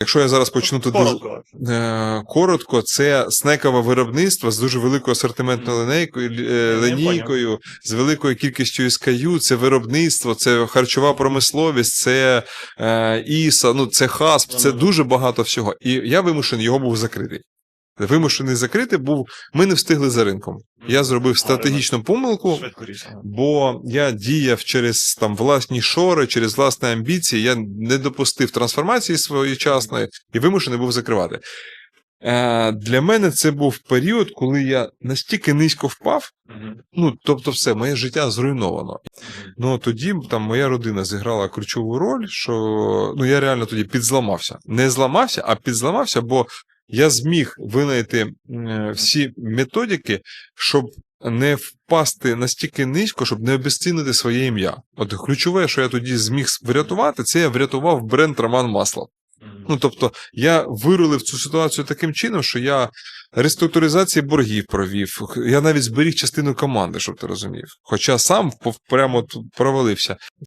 Якщо я зараз почну тут дуже Коротко. е, коротко, це снекове виробництво з дуже великою асортиментною лінейкою, е, лінійкою, з великою кількістю SKU, це виробництво, це харчова промисловість, це е, ІСА, ну це ХАСП, це дуже багато всього. І я вимушений його був закритий. Вимушений закрити був. Ми не встигли за ринком. Я зробив стратегічну помилку. Бо я діяв через там власні шори, через власні амбіції. Я не допустив трансформації своєчасної і вимушений був закривати. Е, для мене це був період, коли я настільки низько впав. Ну, тобто, все, моє життя зруйновано. Ну тоді там моя родина зіграла ключову роль, що ну я реально тоді підзламався. Не зламався, а підзламався, бо я зміг винайти всі методики, щоб не впасти настільки низько, щоб не обезцінити своє ім'я. От ключове, що я тоді зміг врятувати, це я врятував бренд Роман Маслов. Ну тобто, я вирулив цю ситуацію таким чином, що я реструктуризації боргів провів. Я навіть зберіг частину команди, щоб ти розумів. Хоча сам прямо провалився.